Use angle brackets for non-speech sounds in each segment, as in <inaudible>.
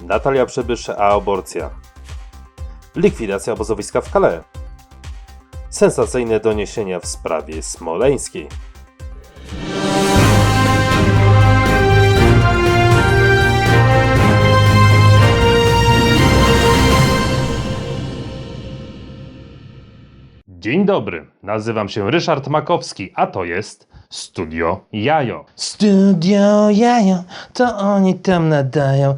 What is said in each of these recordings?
Natalia Przybysz, a aborcja. Likwidacja obozowiska w Calais. Sensacyjne doniesienia w sprawie smoleńskiej. Dzień dobry, nazywam się Ryszard Makowski, a to jest Studio Jajo. Studio jajo, to oni tam nadają.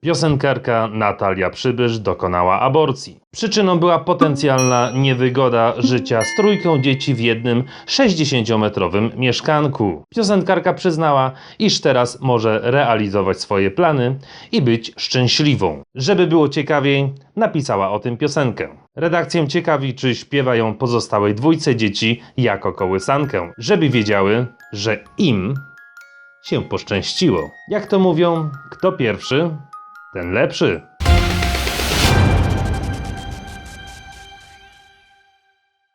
Piosenkarka Natalia Przybysz dokonała aborcji. Przyczyną była potencjalna niewygoda życia z trójką dzieci w jednym 60-metrowym mieszkanku. Piosenkarka przyznała, iż teraz może realizować swoje plany i być szczęśliwą. Żeby było ciekawiej, napisała o tym piosenkę. Redakcję ciekawi, czy śpiewa ją pozostałej dwójce dzieci jako kołysankę, żeby wiedziały, że im się poszczęściło. Jak to mówią, kto pierwszy, ten lepszy.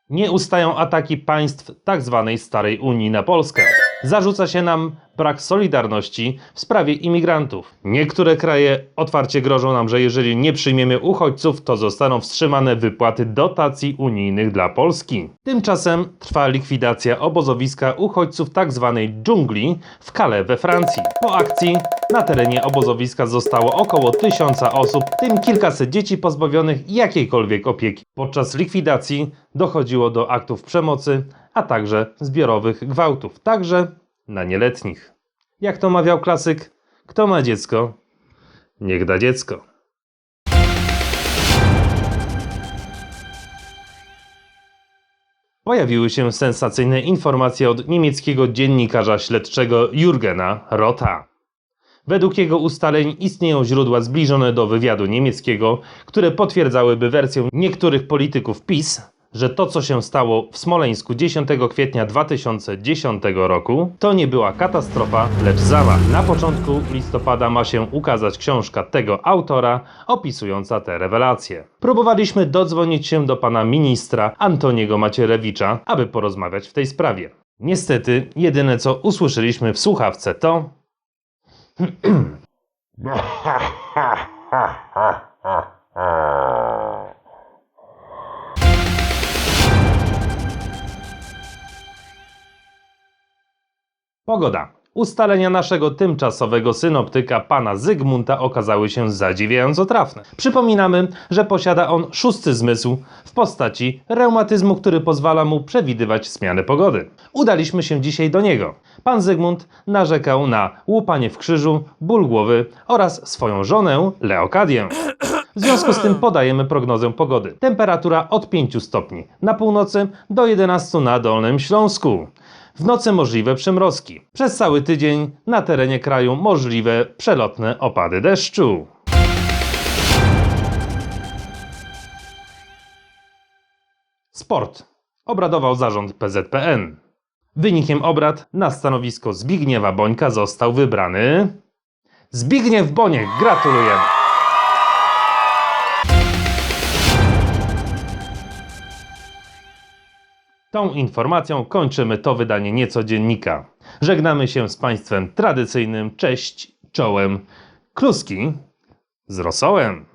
Nie ustają ataki państw tzw. Starej Unii na Polskę. Zarzuca się nam brak solidarności w sprawie imigrantów. Niektóre kraje otwarcie grożą nam, że jeżeli nie przyjmiemy uchodźców, to zostaną wstrzymane wypłaty dotacji unijnych dla Polski. Tymczasem trwa likwidacja obozowiska uchodźców tzw. dżungli w Calais we Francji. Po akcji na terenie obozowiska zostało około tysiąca osób, w tym kilkaset dzieci pozbawionych jakiejkolwiek opieki. Podczas likwidacji dochodziło do aktów przemocy, a także zbiorowych gwałtów, także na nieletnich. Jak to mawiał klasyk, kto ma dziecko, niech da dziecko. Pojawiły się sensacyjne informacje od niemieckiego dziennikarza śledczego Jurgena Rota. Według jego ustaleń istnieją źródła zbliżone do wywiadu niemieckiego, które potwierdzałyby wersję niektórych polityków PiS, że to, co się stało w Smoleńsku 10 kwietnia 2010 roku, to nie była katastrofa, lecz zamach. Na początku listopada ma się ukazać książka tego autora opisująca te rewelacje. Próbowaliśmy dodzwonić się do pana ministra Antoniego Macierewicza, aby porozmawiać w tej sprawie. Niestety, jedyne co usłyszeliśmy w słuchawce to <clears throat> <laughs> Pogoda. Ustalenia naszego tymczasowego synoptyka pana Zygmunta okazały się zadziwiająco trafne. Przypominamy, że posiada on szósty zmysł w postaci reumatyzmu, który pozwala mu przewidywać zmiany pogody. Udaliśmy się dzisiaj do niego. Pan Zygmunt narzekał na łupanie w krzyżu, ból głowy oraz swoją żonę Leokadię. W związku z tym podajemy prognozę pogody. Temperatura od 5 stopni na północy do 11 na Dolnym Śląsku. W nocy możliwe przymrozki. Przez cały tydzień na terenie kraju możliwe przelotne opady deszczu. Sport. Obradował zarząd PZPN. Wynikiem obrad na stanowisko Zbigniewa Bońka został wybrany Zbigniew Boniek. Gratulujemy. Tą informacją kończymy to wydanie niecodziennika. Żegnamy się z Państwem tradycyjnym cześć czołem kluski z rosołem.